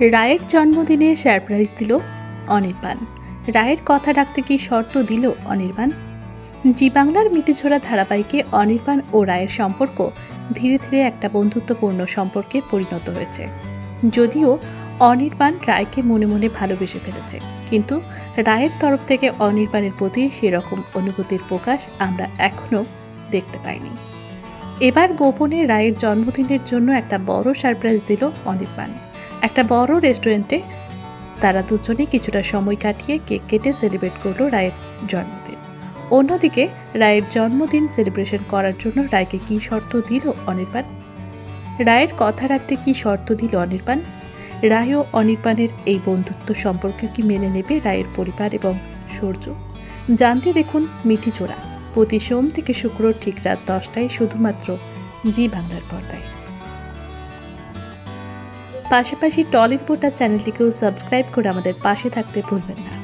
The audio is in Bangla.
রায়ের জন্মদিনে সারপ্রাইজ দিল অনির্বাণ। রায়ের কথা রাখতে কি শর্ত দিল অনির্বাণ? জি বাংলার মিটিছড়া ধারাবাহিকে অনির্বাণ ও রায়ের সম্পর্ক ধীরে ধীরে একটা বন্ধুত্বপূর্ণ সম্পর্কে পরিণত হয়েছে। যদিও অনির্বাণ রায়কে মনে মনে ভালোবেসে ফেলেছে, কিন্তু রায়ের তরফ থেকে অনির্বাণের প্রতি সেরকম অনুভূতির প্রকাশ আমরা এখনও দেখতে পাইনি। এবার গোপনে রায়ের জন্মদিনের জন্য একটা বড় সারপ্রাইজ দিল অনির্বাণ। একটা বড় রেস্টুরেন্টে তারা দুজনে কিছুটা সময় কাটিয়ে কেক কেটে সেলিব্রেট করল রায়ের জন্মদিন। অন্যদিকে রায়ের জন্মদিন সেলিব্রেশন করার জন্য রায়কে কী শর্ত দিল অনির্বাণ? রায়ের কথা রাখতে কী শর্ত দিল অনির্বাণ? রায় ও অনির্বাণের এই বন্ধুত্ব সম্পর্কে কি মেনে নেবে রায়ের পরিবার এবং সূর্য? জানতে দেখুন মিঠিচোড়া প্রতি সোম থেকে শুক্র ঠিক রাত দশটায় শুধুমাত্র জি বাংলার পর্দায়। পাশাপাশি টলির বোটা চ্যানেলটিকেও সাবস্ক্রাইব করে আমাদের পাশে থাকতে ভুলবেন না।